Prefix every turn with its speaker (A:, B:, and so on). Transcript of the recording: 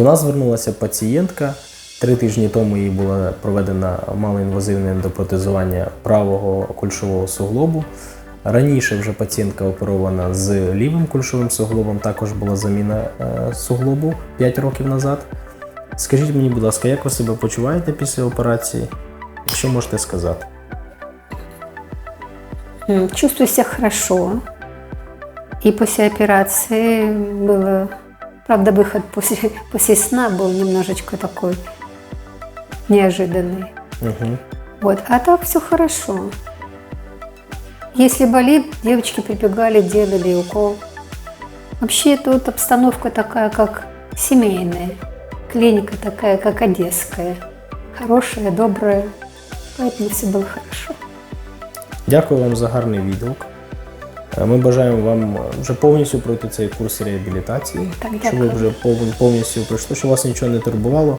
A: До нас звернулася пацієнтка. Три тижні тому їй було проведено малоінвазивне ендопротезування правого кульшового суглобу. Раніше вже пацієнтка оперована з лівим кульшовим суглобом, також була заміна е, суглобу 5 років назад. Скажіть мені, будь ласка, як ви себе почуваєте після операції? Якщо можете сказати.
B: М, Чувствую себя хорошо. И после операции было... Правда, выход после, после сна был немножечко такой неожиданный.
A: Угу.
B: Вот. А так все хорошо. Если болит, девочки прибегали, делали укол. Вообще тут обстановка такая, как семейная. Клиника такая, как одесская. Хорошая, добрая. Поэтому все было хорошо.
A: Дякую вам за гарний відгук. Е, Ми бажаємо вам вже повністю пройти цей курс реабілітації,
B: Так,
A: щоб ви вже пов- повністю пройшли, щоб вас нічого не турбувало.